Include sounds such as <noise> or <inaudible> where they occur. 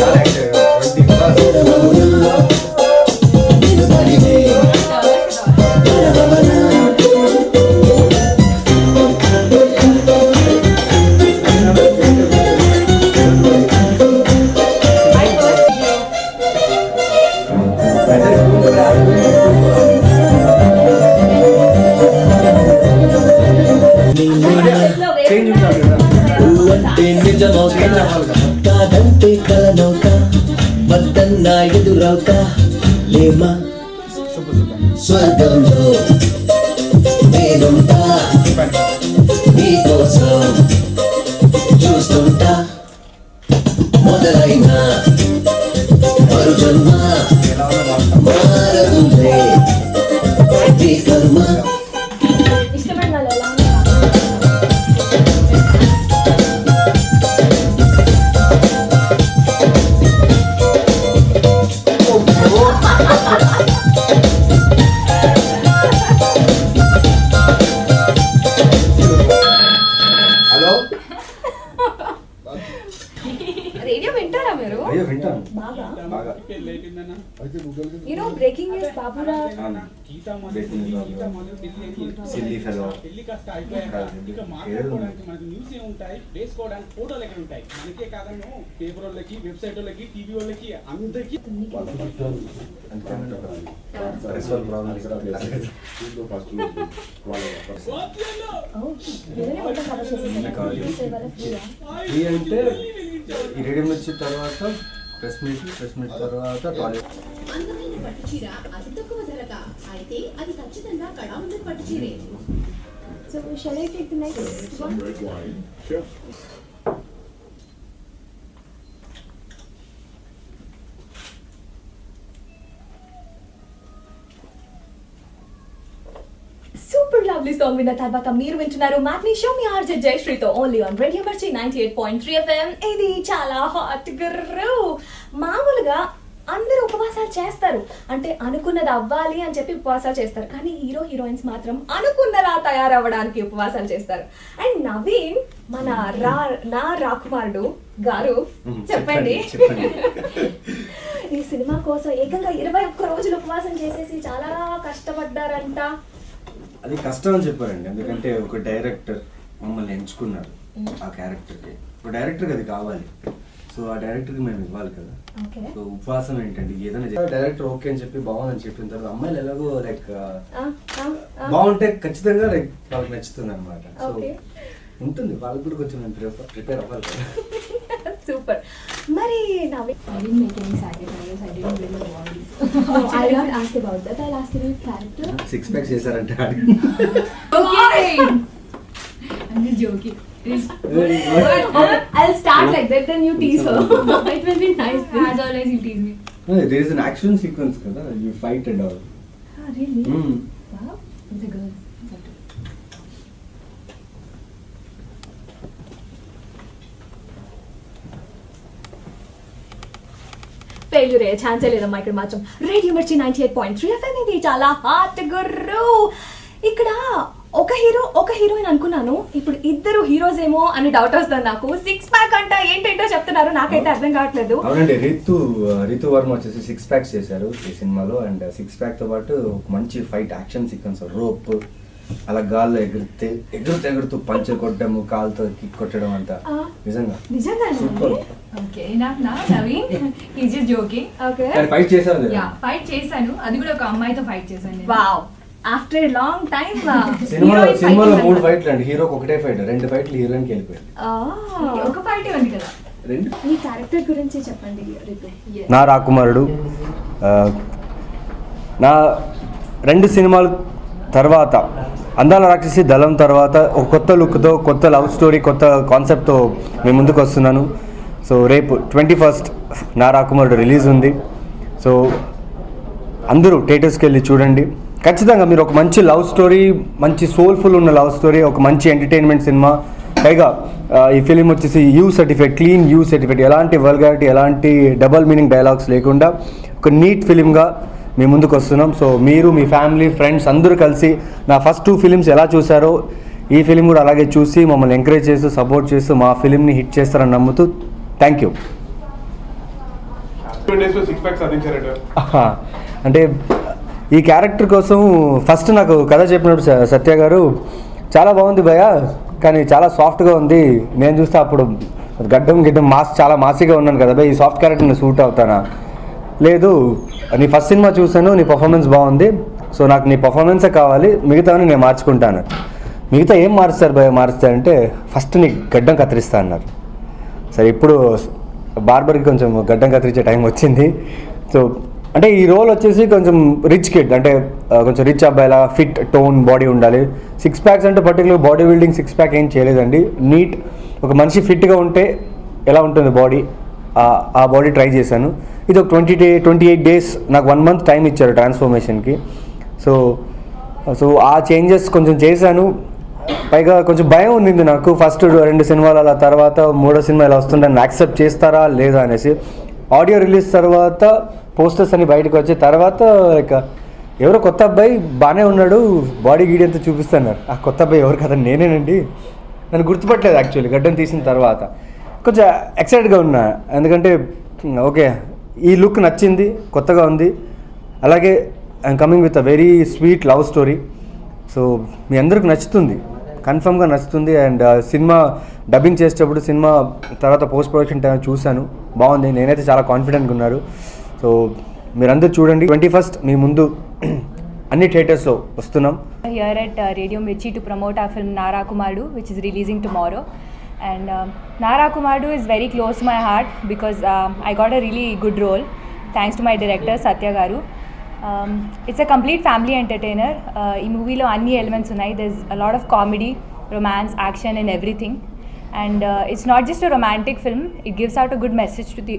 Change it. Change it. Change it. Change it. కాదంటే కలనౌక వద్దన్న ఎదురవుక లేమా? స్వర్గంలో నేనుంటా నీకోసం. You know breaking news బాబురా silly fellow పెళ్లి కాస్త అయిపోయాక ఇక మాట్లాడుకోవడానికి మనకి న్యూస్ ఏ ఉంటాయి వేసుకోవడానికి ఫోటోలు ఎక్కడ ఉంటాయి మనకే కాదను పేపర్ వాళ్ళకి వెబ్సైట్ వాళ్ళకి టీవీ వాళ్ళకి అందరికి ఓ, ఎవరే మొత్తం cover చేసేసారు? News వాళ్ళ free ఆ? ఈ అంటే ఈ రేడియం వచ్చిన తర్వాత ప్రెస్ మీట్ ప్రెస్ మీట్ తర్వాత టాయిలెట్ అందమైన పట్టు చీర అతి తక్కువ ధరక అయితే అది ఖచ్చితంగా కళావందరి పట్టు చీరే So, shall I take the next one? Super lovely song విన్న తర్వాత మీరు వింటున్నారు మ్యాట్నీ షో మీ RJ జయశ్రీతో only on radio Mirchi ninety eight point three FM ఇది చాలా హాట్ గుర్రు చేస్తారు. అంటే అనుకున్నది అవ్వాలి అని చెప్పి ఉపవాసాలు చేస్తారు. కానీ హీరో హీరోయిన్స్ మాత్రం అనుకున్నలా తయారవ్వడానికి ఉపవాసాలు చేస్తారు. అండ్ నవీన్ మన రా నా రాకుమారుడు గారు చెప్పండి. <laughs> ఈ సినిమా కోసం ఏకంగా ఇరవై ఒక్క రోజులు ఉపవాసం చేసేసి చాలా కష్టపడ్డారంట. అది కష్టం అని చెప్పారండి. ఎందుకంటే ఒక డైరెక్టర్ మమ్మల్ని ఎంచుకున్నాడు ఆ క్యారెక్టర్కి. ఒక డైరెక్టర్కి అది కావాలి. సో ఆ డైరెక్టర్కి మేము ఇవ్వాలి కదా ఓకే సో ఉపవాసం ఏంటండి ఏదైనా డైరెక్టర్ ఓకే అని చెప్పి బాగుందని చెప్పిన తర్వాత అమ్మాయిలు ఎలాగో లైక్. బాగుంటే ఖచ్చితంగా లైక్ వాళ్ళకి నచ్చుతుంది అనమాట సో. ఉంటుంది వాళ్ళకి కూడా కొంచెం మేము ప్రిపేర్ ప్రిపేర్ అవ్వాలి కదా <laughs> సూపర్ మరి <laughs> ask about that. I'll ask you about character. Six pack చేశారంటే joking. It's, I'll start like that, then you tease her. <laughs> it will be nice. as always, you tease me. There is an action sequence కదా you fight and all Ah, really? Hmm. Wow. It's a girl. Failure అయ్యే ఛాన్సే లేదమ్మా ఇక్కడ మాత్రం radio Mirchi ninety eight point three FM ఇది చాలా hot గుర్రు ఇక్కడ ఒక హీరో ఒక హీరోయిన్ అనుకున్నాను. ఇప్పుడు ఇద్దరు హీరోస్ ఏమో అని డౌట్ వస్తుంది నాకు. సిక్స్ ప్యాక్ అంట ఏంటంటో చెప్తున్నారు. నాకైతే అర్థం కావట్లేదు. అవునండి రితు రితు వర్మ వచ్చేసి సిక్స్ ప్యాక్స్ చేశారు ఈ సినిమాలో. అండ్ సిక్స్ ప్యాక్తో పాటు ఒక మంచి ఫైట్ యాక్షన్ సీక్వెన్స్ రోప్ అలా గాల్లో ఎగురితే ఎగురుతూ ఎగురుతూ పంచర్ కొట్టడము కాలుతో కిక్ కొట్టడం అంతా. నిజంగా. నిజంగా <laughs> just joking. Okay fight Yeah, fight చేశాను. అది కూడా ఒక అమ్మాయితో ఫైట్ చేశాను నేను. వావ్ ఆఫ్టర్ లాంగ్ టైమ్ సినిమాలో సినిమాలో మూడు ఫైట్లు అండి. హీరోకి ఒకటే ఫైట్ రెండు ఫైట్లు హీరోయిన్కి వెళ్ళిపోయింది. ఒక ఫైట్ ఉంది కదా. రెండు? మీ క్యారెక్టర్ గురించి చెప్పండి నా రాకుమారుడు ఆ, నా రెండు సినిమాలు తర్వాత అందాల రాక్షసి దళం తర్వాత ఒక కొత్త లుక్తో కొత్త లవ్ స్టోరీ కొత్త కాన్సెప్ట్తో మేము ముందుకు వస్తున్నాను. సో రేపు ట్వంటీ ఫస్ట్ నా రాకుమారుడు రిలీజ్ ఉంది. సో అందరూ థియేటర్స్కి వెళ్ళి చూడండి. ఖచ్చితంగా మీరు ఒక మంచి లవ్ స్టోరీ మంచి సోల్ఫుల్ ఉన్న లవ్ స్టోరీ ఒక మంచి ఎంటర్టైన్మెంట్ సినిమా పైగా ఈ ఫిలిం వచ్చేసి U certificate clean U certificate ఎలాంటి వల్గారిటీ ఎలాంటి డబల్ మీనింగ్ డైలాగ్స్ లేకుండా ఒక నీట్ ఫిలింగా మీ ముందుకు వస్తున్నాం. సో మీరు మీ ఫ్యామిలీ ఫ్రెండ్స్ అందరూ కలిసి నా ఫస్ట్ టూ ఫిలిమ్స్ ఎలా చూసారో ఈ ఫిలిం కూడా అలాగే చూసి మమ్మల్ని ఎంకరేజ్ చేస్తూ సపోర్ట్ చేస్తూ మా ఫిలింని హిట్ చేస్తారని నమ్ముతూ థ్యాంక్ యూ. అంటే ఈ క్యారెక్టర్ కోసం ఫస్ట్ నాకు కథ చెప్పినప్పుడు సత్య గారు చాలా బాగుంది భయ కానీ చాలా సాఫ్ట్గా ఉంది. నేను చూస్తే అప్పుడు గడ్డం గిడ్డం మాస్ చాలా మాసిగా ఉన్నాను కదా భయ ఈ సాఫ్ట్ క్యారెక్టర్ నేను సూట్ అవుతానా? లేదు నీ ఫస్ట్ సినిమా చూసాను నీ పర్ఫార్మెన్స్ బాగుంది సో నాకు నీ పర్ఫార్మెన్సే కావాలి మిగతావని నేను మార్చుకుంటాను. మిగతా ఏం మారుస్తారు భయ మారుస్తా అంటే ఫస్ట్ నీ గడ్డం కత్తిరిస్తా అన్నారు. సరే ఇప్పుడు బార్బర్కి కొంచెం గడ్డం కత్తిరించే టైం వచ్చింది. సో అంటే ఈ రోల్ వచ్చేసి కొంచెం రిచ్ కిడ్ అంటే కొంచెం రిచ్ అబ్బాయిలా ఫిట్ టోన్ బాడీ ఉండాలి. సిక్స్ ప్యాక్స్ అంటే particular body building six pack ఏం చేయలేదండి. నీట్ ఒక మనిషి ఫిట్గా ఉంటే ఎలా ఉంటుంది బాడీ ఆ బాడీ ట్రై చేశాను. ఇది ఒక twenty day twenty eight days నాకు వన్ మంత్ టైం ఇచ్చారు ట్రాన్స్ఫర్మేషన్కి సో సో ఆ చేంజెస్ కొంచెం చేశాను. పైగా కొంచెం భయం ఉండింది నాకు. ఫస్ట్ రెండు సినిమాలు అలా తర్వాత మూడో సినిమా ఇలా వస్తుందని యాక్సెప్ట్ చేస్తారా లేదా అనేసి. ఆడియో రిలీజ్ తర్వాత పోస్టర్స్ అని బయటకు వచ్చే తర్వాత ఇక ఎవరో కొత్త అబ్బాయి బాగానే ఉన్నాడు బాడీ గీడి అంతా చూపిస్తున్నారు. ఆ కొత్త అబ్బాయి ఎవరు కదా నేనేనండి. నన్ను గుర్తుపట్టలేదు యాక్చువల్లీ గడ్డం తీసిన తర్వాత. కొంచెం ఎక్సైటెడ్గా ఉన్నా. ఎందుకంటే ఓకే ఈ లుక్ నచ్చింది కొత్తగా ఉంది. అలాగే I'm coming with a very sweet love story so మీ అందరికి నచ్చుతుంది. కన్ఫర్మ్గా నచ్చుతుంది. అండ్ సినిమా డబ్బింగ్ చేసేటప్పుడు సినిమా తర్వాత పోస్ట్ ప్రొడక్షన్ టైం చూశాను. బాగుంది. నేనైతే చాలా కాన్ఫిడెంట్గా ఉన్నారు సో మీరందరూ చూడండి. ట్వంటీ ఫస్ట్ మీ ముందు <clears throat> అన్ని థియేటర్స్లో వస్తున్నాం here at Radio Mirchi to promote a film Nara Kumarudu which is releasing tomorrow and Nara Kumarudu is very close my heart because I got a really good role thanks to my director Satya garu it's a complete family entertainer ఈ మూవీలో అన్ని elements ఉన్నాయి. There is a lot of comedy romance action in everything and it's not just a romantic film it gives out a good message to the